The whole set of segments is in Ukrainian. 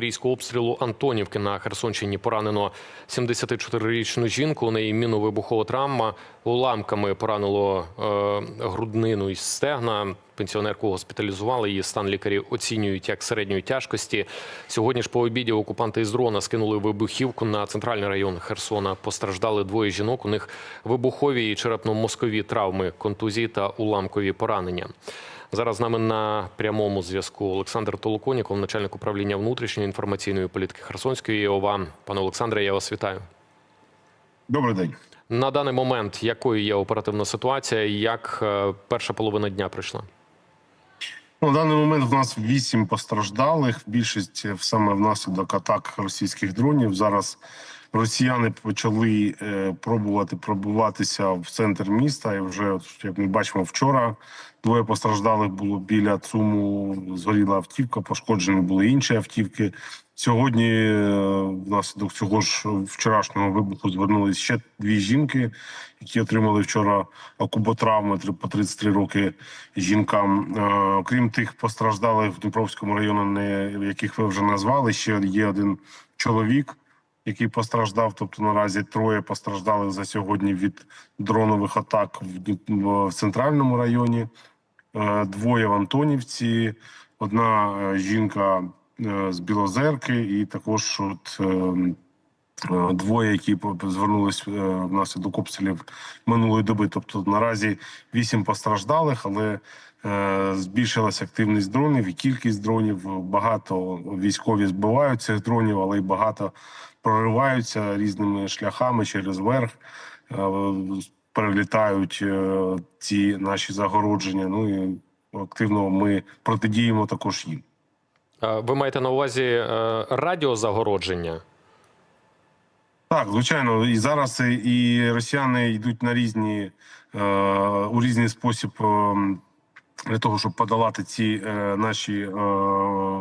Рійського обстрілу Антонівки на Херсонщині поранено 74-річну жінку. У неї міновибухова травма. Уламками поранило е, груднину і стегна. Пенсіонерку госпіталізували. Її стан лікарі оцінюють як середньої тяжкості. Сьогодні ж по обіді окупанти із дрона скинули вибухівку на центральний район Херсона. Постраждали двоє жінок. У них вибухові і черепно-мозкові травми, контузії та уламкові поранення. Зараз з нами на прямому зв'язку Олександр Толоконіков, начальник управління внутрішньої інформаційної політики Херсонської ОВА. Пане Олександре, я вас вітаю. Добрий день. На даний момент якою є оперативна ситуація? Як е, перша половина дня прийшла? Ну, в даний момент в нас вісім постраждалих. Більшість е, саме внаслідок атак російських дронів. Зараз росіяни почали е, пробувати пробуватися в центр міста. І вже як ми бачимо, вчора двоє постраждалих було біля ЦУМу. Згоріла автівка, пошкоджені були інші автівки. Сьогодні е, внаслідок цього ж вчорашнього вибуху звернулися ще дві жінки, які отримали вчора окуботравми три- по 33 роки жінкам. Е, Крім тих постраждалих в Дніпровському районі, яких ви вже назвали, ще є один чоловік, який постраждав. Тобто наразі троє постраждали за сьогодні від дронових атак в, центральному районі. Е, Двоє в Антонівці, одна е, жінка е, з Білозерки, і також от. е, е, Двоє, які звернулись внаслідок обстрілів минулої доби. Тобто наразі вісім постраждалих, але збільшилася активність дронів і кількість дронів. Багато військові збивають цих дронів, але й багато прориваються різними шляхами через верх. Е, перелітають е, ці наші загородження. Ну і активно ми протидіємо також їм. Ви маєте на увазі е, радіозагородження? Так, звичайно, і зараз і- росіяни йдуть на різні у різний спосіб. Для того щоб подолати ці е, наші е,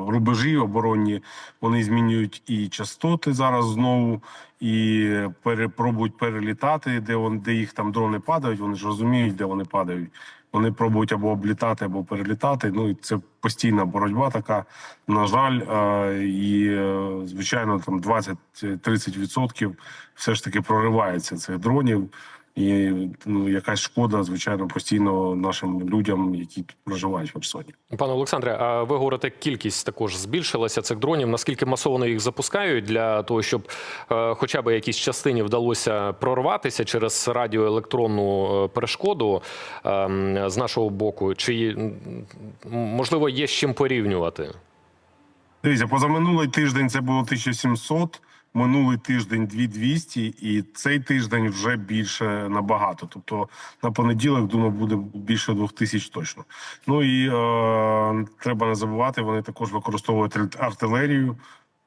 рубежі оборонні, вони змінюють і частоти зараз знову, і перепробують перелітати, де вони, де їх там дрони падають. Вони ж розуміють, де вони падають. Вони пробують або облітати, або перелітати. Ну і це постійна боротьба така. На жаль, е, і е, звичайно, там 20-30% все ж таки проривається цих дронів. І ну якась шкода, звичайно, постійно нашим людям, які тут проживають в Херсоні. Пане Олександре, а ви говорите, кількість також збільшилася цих дронів. Наскільки масово їх запускають для того, щоб е, хоча б якійсь частині вдалося прорватися через радіоелектронну е, перешкоду е, з нашого боку? Чи можливо є з чим порівнювати? Дивіться, позаминулий тиждень це було 1700, минулий тиждень 2200, і цей тиждень вже більше набагато. Тобто на понеділок, думаю, буде більше 2000 точно. Ну і е, треба не забувати, вони також використовують артилерію.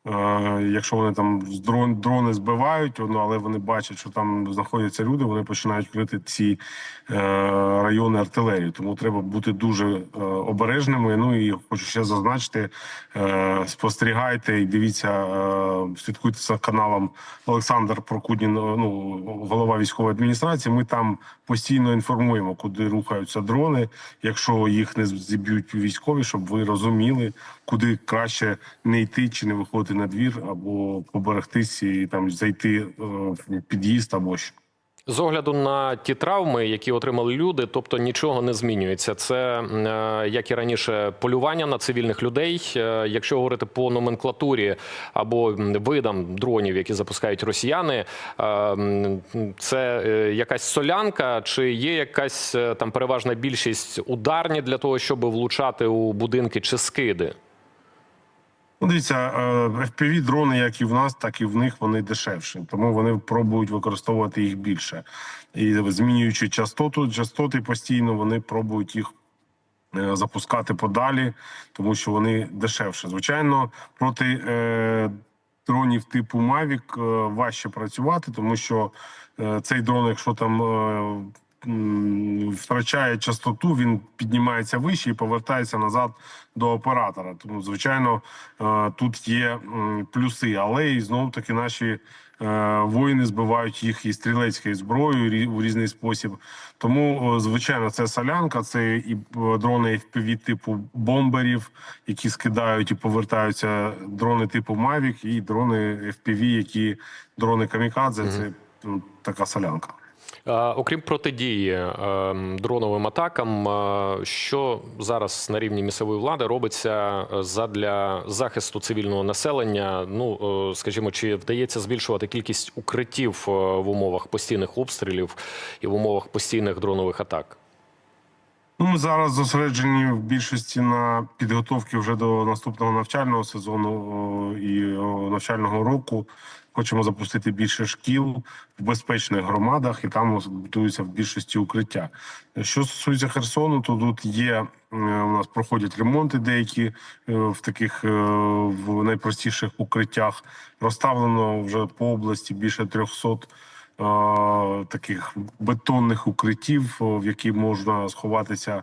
Е, якщо вони там дрон, дрони збивають, але вони бачать, що там знаходяться люди, вони починають крити ці е, райони артилерії. Тому треба бути дуже е, обережними. Ну і хочу ще зазначити: спостерігайте і дивіться, слідкуйте за каналом Олександр Прокудін, ну голова військової адміністрації. Ми там постійно інформуємо, куди рухаються дрони. Якщо їх не зіб'ють військові, щоб ви розуміли, куди краще не йти чи не виходити на двір, або поберегтись і там зайти е, в під'їзд або що. З огляду на ті травми, які отримали люди, тобто нічого не змінюється. Це е, як і раніше, полювання на цивільних людей. Е, Якщо говорити по номенклатурі або видам дронів, які запускають росіяни, це якась солянка, чи є якась там переважна більшість ударні для того, щоб влучати у будинки чи скиди? Ну, дивіться, е, fpv дрони, як і в нас, так і в них вони дешевші, тому вони пробують використовувати їх більше. І змінюючи частоту, частоти постійно вони пробують їх е, запускати подалі, тому що вони дешевше. Звичайно, проти е, дронів типу Mavic е, важче працювати, тому що е, цей дрон, якщо там е, втрачає частоту, він піднімається вище і повертається назад до оператора. Тому, звичайно, е, тут є плюси, але і знов таки наші е, воїни збивають їх і стрілецькою зброєю в різний спосіб. Тому, звичайно, це солянка, це і е, дрони FPV типу бомберів, які скидають і повертаються дрони типу Mavic, і дрони FPV, які дрони камікадзе. Це ну, така солянка. Е, Окрім протидії е, дроновим атакам, е, що зараз на рівні місцевої влади робиться задля захисту цивільного населення? Ну скажімо, чи вдається збільшувати кількість укриттів в умовах постійних обстрілів і в умовах постійних дронових атак? Ну, ми зараз зосереджені в більшості на підготовці вже до наступного навчального сезону і навчального року. Хочемо запустити більше шкіл в безпечних громадах, і там будуються в більшості укриття. Що стосується Херсону, то тут є е, у нас проходять ремонти деякі е, в таких е, в найпростіших укриттях. Розставлено вже по області більше 300 е, таких бетонних укриттів, в які можна сховатися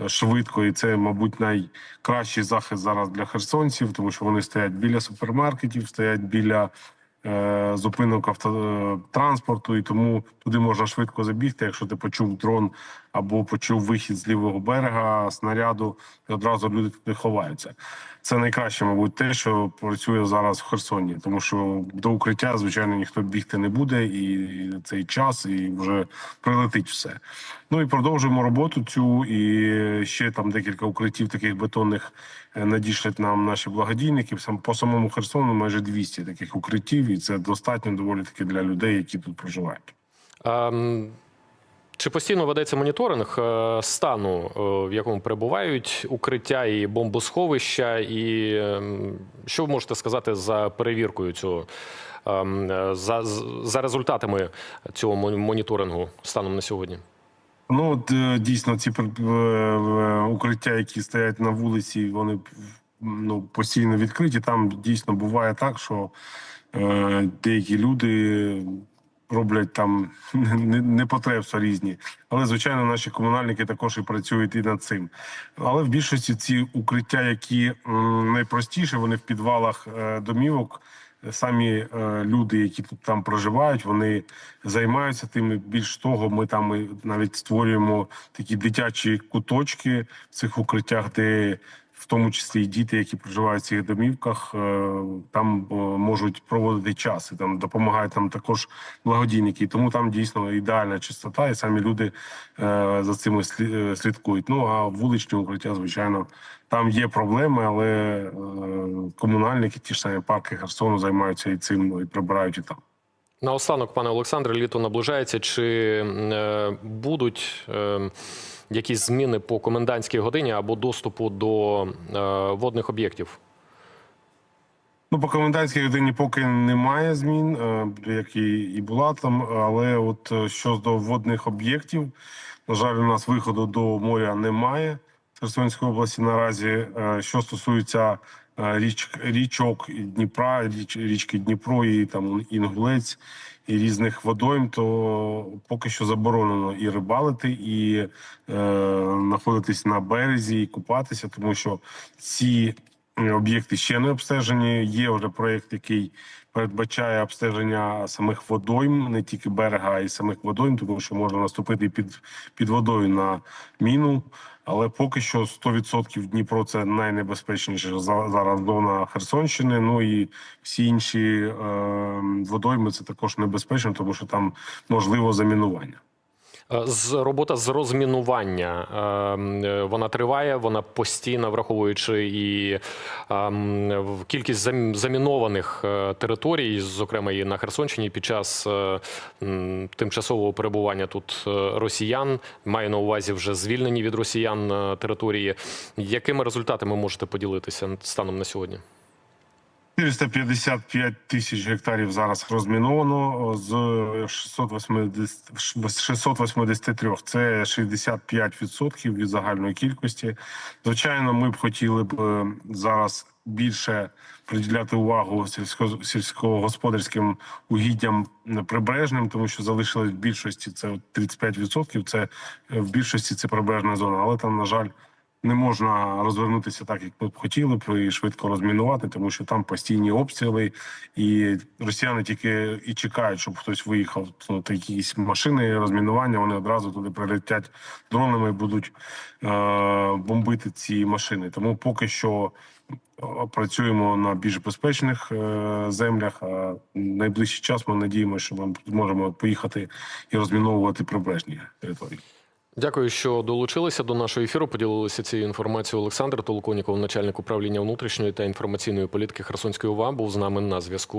е, швидко, і це, мабуть, найкращий захист зараз для херсонців, тому що вони стоять біля супермаркетів, стоять біля е, зупинок автотранспорту, і тому туди можна швидко забігти. Якщо ти почув дрон або почув вихід з лівого берега снаряду, і одразу люди туди ховаються. Це найкраще, мабуть, те, що працює зараз в Херсоні, тому що до укриття, звичайно, ніхто бігти не буде, і цей час, і вже прилетить все. Ну і продовжуємо роботу цю. І ще там декілька укриттів таких бетонних е, надішлять нам наші благодійники. Сам по самому Херсону майже 200 таких укриттів, і це достатньо доволі таки для людей, які тут проживають. Ем, Чи постійно ведеться моніторинг е, стану, е, в якому перебувають укриття і бомбосховища? І ем, що ви можете сказати за перевіркою цього, ем, е, за, за результатами цього моніторингу станом на сьогодні? Ну от дійсно ці укриття, які стоять на вулиці, вони ну постійно відкриті. Там дійсно буває так, що деякі люди роблять там не- непотребства різні. Але звичайно, наші комунальники також і працюють і над цим. Але в більшості ці укриття, які найпростіше, вони в підвалах е, домівок. Самі е, люди, які тут там проживають, вони займаються тим. Більш того, ми там навіть створюємо такі дитячі куточки в цих укриттях, де в тому числі і діти, які проживають в цих домівках, е, там е, можуть проводити час і там допомагають там також благодійники. Тому там дійсно ідеальна чистота, і самі люди е, за цим слі- слідкують. Ну а вуличні укриття, звичайно, там є проблеми, але комунальники, ті ж самі парки Херсону займаються і цим і прибирають і там. Наостанок, пане Олександре, літо наближається. Чи е, будуть е, якісь зміни по комендантській годині або доступу до е, водних об'єктів? Ну, по комендантській годині поки немає змін, е, як і, була там. Але от е, щодо водних об'єктів, на жаль, у нас виходу до моря немає в Херсонській області наразі. Що стосується річ, річок Дніпра, річ, річки Дніпро і там Інгулець і різних водойм, то поки що заборонено і рибалити, і е, знаходитись на березі, і купатися, тому що ці об'єкти ще не обстежені. Є вже проєкт, який передбачає обстеження самих водойм, не тільки берега, а й самих водойм, тому що можна наступити під, під водою на міну. Але поки що 100% Дніпро це найнебезпечніша за- зараз зона Херсонщини. Ну і всі інші е, водойми це також небезпечно, тому що там можливо замінування. Е, З робота з розмінування е, вона триває, вона постійна, враховуючи і ем, кількість зам- замінованих е, територій, зокрема і на Херсонщині, під час тимчасового перебування тут росіян. Маю на увазі вже звільнені від росіян території. Якими результатами можете поділитися станом на сьогодні? 455 тисяч гектарів зараз розміновано з 680, 683. Це 65% від загальної кількості. Звичайно, ми б хотіли б е, зараз більше приділяти увагу сільсько- сільськогосподарським угіддям прибережним, тому що залишилось в більшості це 35%. Це е, в більшості це прибережна зона, але там, на жаль, не можна розвернутися так, як ми б хотіли б, і швидко розмінувати, тому що там постійні обстріли, і росіяни тільки і чекають, щоб хтось виїхав. Тут якісь машини розмінування, вони одразу туди прилетять дронами і будуть е- бомбити ці машини. Тому поки що е, працюємо на більш безпечних е- землях. А найближчий час ми надіємося, що ми зможемо поїхати і розміновувати прибережні території. Дякую, що долучилися до нашого ефіру. Поділилися цією інформацією. Олександр Толоконіков, начальник управління внутрішньої та інформаційної політики Херсонської ОВА, був з нами на зв'язку.